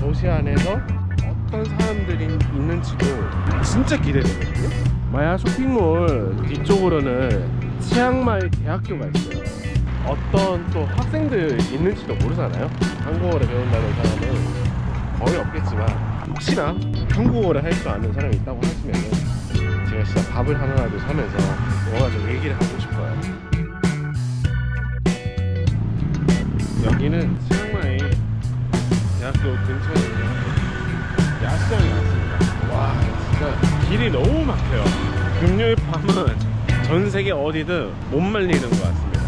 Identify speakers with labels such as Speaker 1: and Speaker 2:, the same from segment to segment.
Speaker 1: 도시 안에서 어떤 사람들이 있는지도 진짜 기대되거든요. 마야 쇼핑몰 뒤쪽으로는 치앙마이 대학교가 있어요. 어떤 또 학생들 있는지도 모르잖아요. 한국어를 배운다는 사람은 거의 없겠지만 혹시나 한국어를 할 줄 아는 사람이 있다고 하시면 제가 진짜 밥을 하나라도 사면서 뭔가 좀 얘기를 하고 싶어요. 여기는 치앙 대학교 근처에 야시장이 왔습니다. 와, 진짜 길이 너무 막혀요. 금요일 밤은 전 세계 어디든 못 말리는 것 같습니다.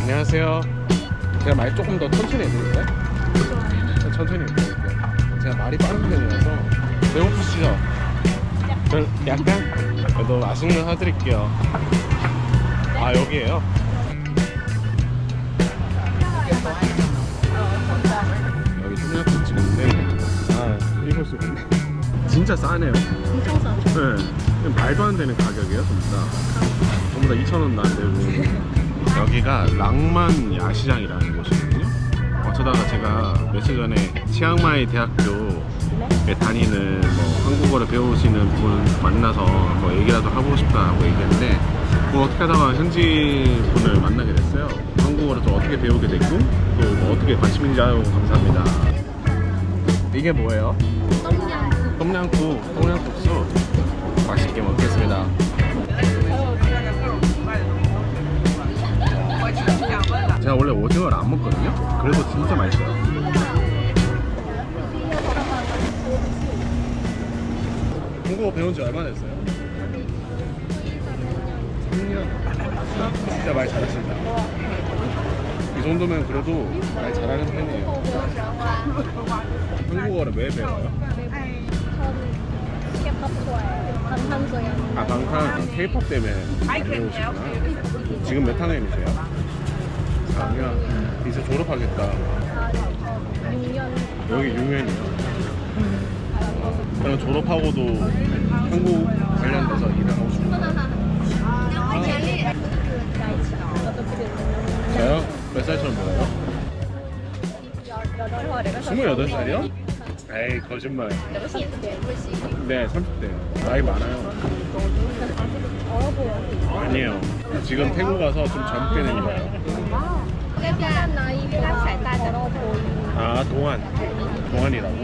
Speaker 1: 안녕하세요. 제가 말 조금 더 천천히 해드릴까요? 저 천천히 해드릴게요. 제가 말이 빠른 편이라서 배고프시죠? 저 약간 그래도 맛있는 거 사드릴게요. 아 여기에요? 진짜 싸네요.
Speaker 2: 엄청 싸.
Speaker 1: 네. 말도 안 되는 가격이에요, 진짜. 전부 다 2,000원도 안 되고. 여기가 낭만 야시장이라는 곳이거든요. 어쩌다가 제가 며칠 전에 치앙마이 대학교 에 다니는 뭐 한국어를 배우시는 분 만나서 뭐 얘기라도 하고 싶다고 얘기했는데 뭐 어떻게 하다가 현지 분을 만나게 됐어요. 한국어를 좀 어떻게 배우게 됐고 또 뭐 어떻게 관심 있는지 알고 감사합니다. 이게 뭐예요?
Speaker 2: 똠양.
Speaker 1: 똠양국, 똠양국수 맛있게 먹겠습니다. 제가 원래 오징어를 안 먹거든요. 그래도 진짜 맛있어요. 한국어 배운 지 얼마나 됐어요? 3년. 진짜 말 잘하신다. 이 정도면 그래도 말 잘하는 편이에요. 한국어를 왜 배워요?
Speaker 2: 전 K-pop 좋아해요. 방탄 좋아해요.
Speaker 1: 아 방탄 K-pop 때문에 배우시구나 지금 몇 학년이세요? 4학년 이제 졸업하겠다
Speaker 2: 아, 저 6년.
Speaker 1: 여기 6년이요 그럼 졸업하고도 한국 관련돼서 일을 하고 싶어요 저요? 몇 살처럼 보여요? 28살이요? 에이 거짓말 네 30대 나이 많아요. 아니에요 지금 태국 가서 좀 젊게
Speaker 2: 보이는.
Speaker 1: 아 동안 동안이라고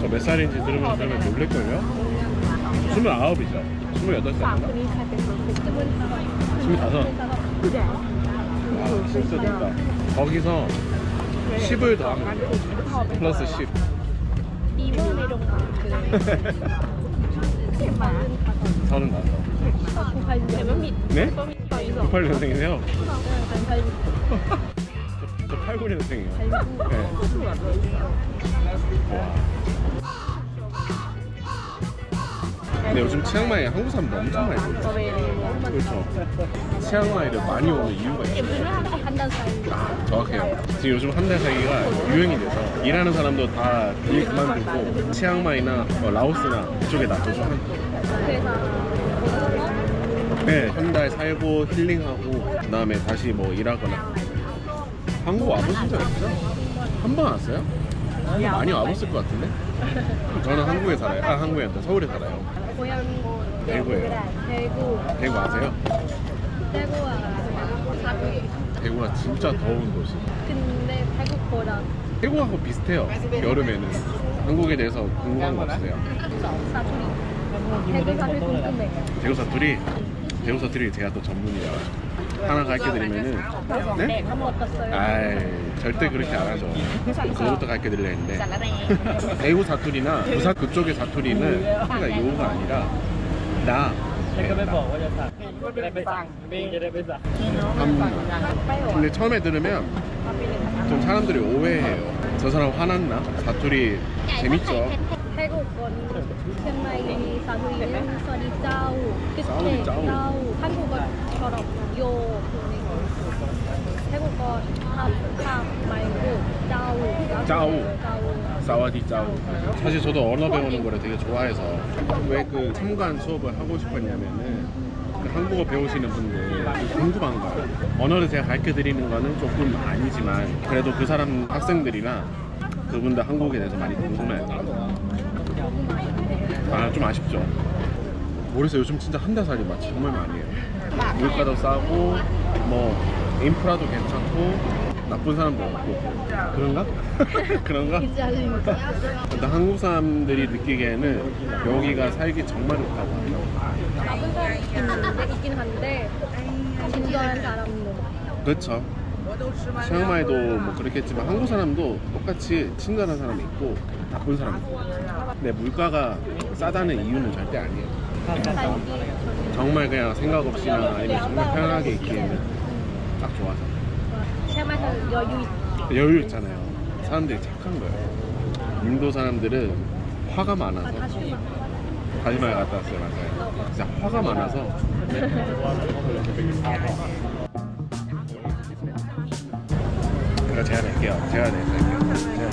Speaker 1: 저 몇 살인지 들으면 그러면 놀랄걸요? 스물아홉이죠? 스물여덟 살인가? 스물다섯? 와 진짜 좋다 거기서 10을 더하면 플러스 10
Speaker 2: 이번 이런 거.
Speaker 1: 서른다섯 네? 98년생이세요? 저 89년생이에요 네. 근데 요즘 치앙마이에 한국 사람들 엄청 많이 오죠 그렇죠 치앙마이를 많이 오는 이유가 있어요
Speaker 2: 한달 사이.
Speaker 1: 정확해요. 지금 요즘 한 달 사이가 유행이 돼서 일하는 사람도 다 일 그만두고 치앙마이나 뭐 라오스나 이쪽에 놔둬서 한,
Speaker 2: 그래서
Speaker 1: 네, 한 달 살고 힐링하고 그다음에 다시 뭐 일하거나 한국 와보신 적 있어요? 한번 왔어요? 많이 와봤을 것 같은데? 저는 한국에 살아요. 아 한국에 아니라 서울에 살아요.
Speaker 2: 고향
Speaker 1: 대구예요.
Speaker 2: 대구.
Speaker 1: 대구 아세요?
Speaker 2: 대구와 사기.
Speaker 1: 대구가 진짜 더운 도시.
Speaker 2: 근데 태국보다
Speaker 1: 태국하고 비슷해요. 여름에는 한국에 대해서 궁금한 거 없으세요?
Speaker 2: 사투리. 대구 사투리 궁금해.
Speaker 1: 대구 사투리 대구 사투리 제가 또 전문이라 하나 가르쳐 드리면은 네?
Speaker 2: 한번 어땠어요?
Speaker 1: 아이 절대 그렇게 안 하죠 그것부터 가르쳐 드리려 했는데 대구 사투리나 부산 그쪽의 사투리는 그러니까 요가 아니라 나
Speaker 3: นี่ก็ไม่บอกว่าจะสั่งจะได้ไปสั่งปิ้งจะได้ไปสั่ง
Speaker 1: 음. 근데 처음에 들으면 좀 사람들이 오해해요 저 사람 화났나? 사투리 재밌죠?
Speaker 2: 태국 건 치앙마이 사투리는 서리 짜우 끝에
Speaker 1: 짜우.
Speaker 2: 한국어처럼 요 태국 거탑탑 말고 짜우
Speaker 1: 짜우. 사와디 짜우 사실 저도 언어 배우는 거를 되게 좋아해서 왜 그 참관 수업을 하고 싶었냐면은 그 한국어 배우시는 분들 궁금한 거예요. 언어를 제가 가르쳐 드리는 거는 조금 아니지만 그래도 그 사람 학생들이나 그분들 한국에 대해서 많이 궁금해요. 아 좀 아쉽죠. 모르겠어요. 요즘 진짜 한 달 살이 맛 정말 많이 해요. 물가도 싸고 뭐 인프라도 괜찮고 나쁜 사람도 없고 그런가? 그런가? 근데 한국 사람들이 느끼기에는 여기가 살기 정말 좋다고.
Speaker 2: 나쁜 사람 있는데 있긴 한데 친절한 사람도
Speaker 1: 그렇죠. 치앙마이도 뭐 그렇겠지만 한국 사람도 똑같이 친절한 사람이 있고 나쁜 사람이 있고. 근데 물가가 싸다는 이유는 절대 아니에요. 정말 그냥 생각 없이나 아니면 정말 편안하게 있기에는 딱 좋아서.
Speaker 2: 치아마에서 여유 있
Speaker 1: 여유 있잖아요. 사람들이 착한 거예요. 인도 사람들은 화가
Speaker 2: 아,
Speaker 1: 많아서
Speaker 2: 다시 막
Speaker 1: 다시마에 갔다 왔어요, 맞아요. 진짜 화가 많아서. 네. 제가 제안할게요. 제가 낼게요.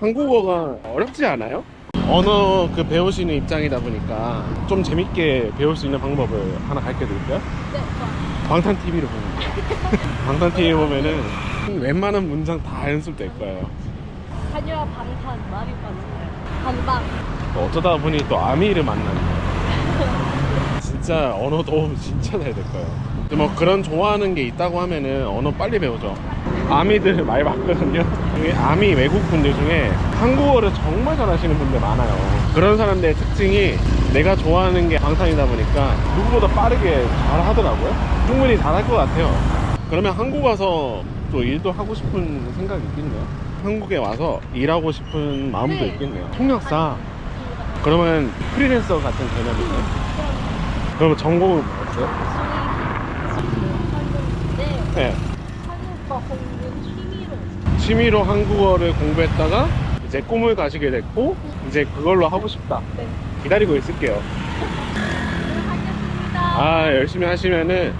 Speaker 1: 한국어가 어렵지 않아요? 언어 그 배우시는 입장이다 보니까 좀 재밌게 배울 수 있는 방법을 하나 가르쳐 드릴까요?
Speaker 2: 네.
Speaker 1: 방탄 TV를 보면 방탄 TV 보면은 웬만한 문장 다 연습될 거예요.
Speaker 2: 한유와 방탄 말이 많네. 반박.
Speaker 1: 어쩌다 보니 또 아미를 거예요. 진짜 언어 도움 진짜 잘 될 거예요. 근데 뭐 그런 좋아하는 게 있다고 하면은 언어 빨리 배우죠. 아미들 많이 봤거든요. 아미 외국 분들 중에 한국어를 정말 잘하시는 분들 많아요. 그런 사람들의 특징이 내가 좋아하는 게 방탄이다 보니까 누구보다 빠르게 잘 하더라고요. 충분히 잘할 것 같아요. 그러면 한국 와서 또 일도 하고 싶은 생각이 있겠네요. 한국에 와서 일하고 싶은 마음도
Speaker 2: 네.
Speaker 1: 있겠네요. 통역사. 그러면 프리랜서 같은 개념이네요. 그러면 전공은 뭐였어요?
Speaker 2: 네.
Speaker 1: 네.
Speaker 2: 한국어 공부 취미로.
Speaker 1: 취미로 한국어를 공부했다가 이제 꿈을 가지게 됐고 이제 그걸로 하고 싶다.
Speaker 2: 네.
Speaker 1: 기다리고 있을게요.
Speaker 2: 하겠습니다.
Speaker 1: 아 열심히 하시면은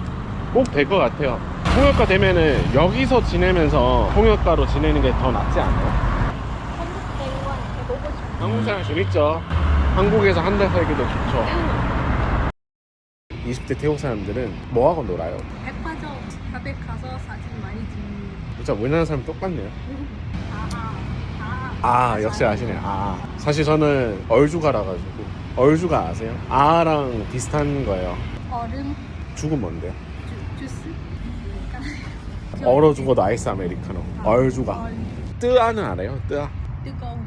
Speaker 1: 꼭 될 것 같아요. 통역가 되면은 여기서 지내면서 통역가로 지내는 게 더 낫지 않아요?
Speaker 2: 한국 싶어.
Speaker 1: 사람 재밌죠. 한국에서 한 달 살기도 좋죠. 20대 태국 사람들은 뭐 하고 놀아요?
Speaker 2: 백화점 가백 가서 사진 많이 찍는.
Speaker 1: 진짜 우리나라 사람 똑같네요.
Speaker 2: 아하. 아.
Speaker 1: 아 역시 아시네. 아 사실 저는 얼주가라 가지고 얼주가 아세요? 아랑 비슷한 거예요.
Speaker 2: 얼음
Speaker 1: 죽은 뭔데요? 얼어 죽어도 아이스 아메리카노. 얼주가.
Speaker 2: 얼
Speaker 1: 뜨아는 알아요? 뜨아.
Speaker 2: 뜨거운.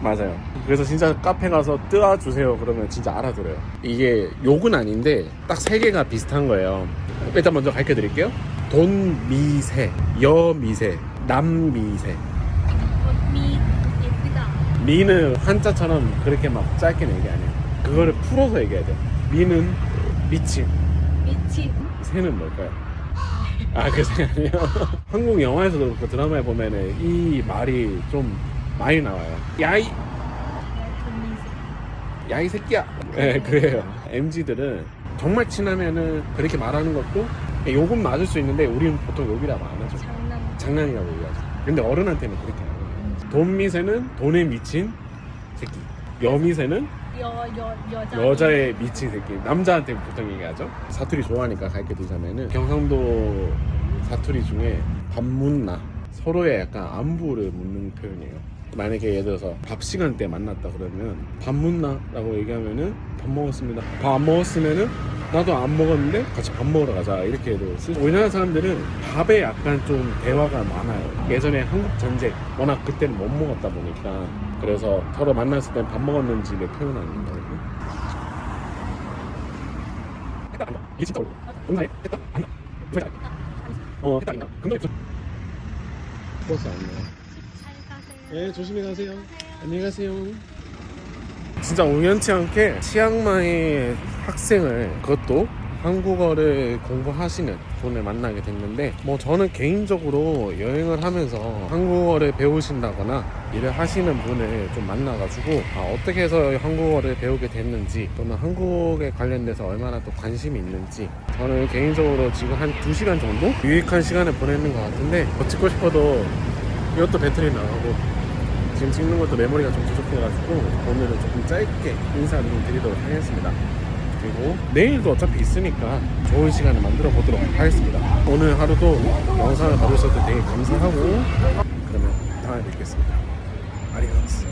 Speaker 1: 맞아요. 그래서 진짜 카페 가서 뜨아 주세요. 그러면 진짜 알아들어요. 이게 욕은 아닌데 딱 세 개가 비슷한 거예요. 일단 먼저 가르쳐 드릴게요. 돈 미세, 여 미세, 남 미세.
Speaker 2: 미 예쁘다.
Speaker 1: 미는 한자처럼 그렇게 막 짧게 내는 게 아니에요. 그거를 풀어서 얘기해야 돼. 미는 미침,
Speaker 2: 미친.
Speaker 1: 새는 뭘까요? 아, 그새 아니에요. 한국 영화에서도 그렇고 드라마에 보면은 이 말이 좀 많이 나와요. 야이, 야이 새끼야. 네, 그래요. MZ들은 정말 친하면은 그렇게 말하는 것도 욕은 맞을 수 있는데 우리는 보통 욕이라고 안 하죠.
Speaker 2: 장난.
Speaker 1: 장난이라고 얘기하죠. 근데 어른한테는 그렇게 안 해요. 돈 미세는 돈에 미친 새끼. 여미세는
Speaker 2: 여 여 여자.
Speaker 1: 여자의 미친 새끼. 남자한테 보통 얘기하죠. 사투리 좋아하니까 가르쳐 드리자면은 경상도 사투리 중에 밥 묻나 서로의 약간 안부를 묻는 표현이에요. 만약에 예를 들어서 밥 시간 때 만났다 그러면 밥 묻나? 라고 얘기하면은 밥 먹었습니다. 밥 안 먹었으면은 나도 안 먹었는데 같이 밥 먹으러 가자 이렇게도 쓰죠. 우리나라 사람들은 밥에 약간 좀 대화가 많아요. 예전에 한국 전쟁 워낙 그때는 못 먹었다 보니까 그래서 서로 만났을 땐 밥 먹었는지를 표현하는 거거든요. 했다 안 나. 이게 진짜 어려워. 응나해? 했다 안 나. 왜 잘? 어 했다 안 나. 근데 없어. 버스 안 나. 네 조심히 가세요. 안녕히 가세요. 진짜 우연치 않게 치앙마이 학생을 그것도 한국어를 공부하시는 분을 만나게 됐는데 뭐 저는 개인적으로 여행을 하면서 한국어를 배우신다거나 일을 하시는 분을 좀 만나가지고 아, 어떻게 해서 한국어를 배우게 됐는지 또는 한국에 관련돼서 얼마나 또 관심이 있는지 저는 개인적으로 지금 한 2시간 정도 유익한 시간을 보내는 것 같은데 더 찍고 싶어도 이것도 배터리 나가고 지금 찍는 것도 메모리가 좀 부족해가지고 오늘은 조금 짧게 인사를 좀 드리도록 하겠습니다. 그리고 내일도 어차피 있으니까 좋은 시간을 만들어 보도록 하겠습니다. 오늘 하루도 영상을 봐주셔서 되게 감사하고 그러면 다음에 뵙겠습니다. 아리가스.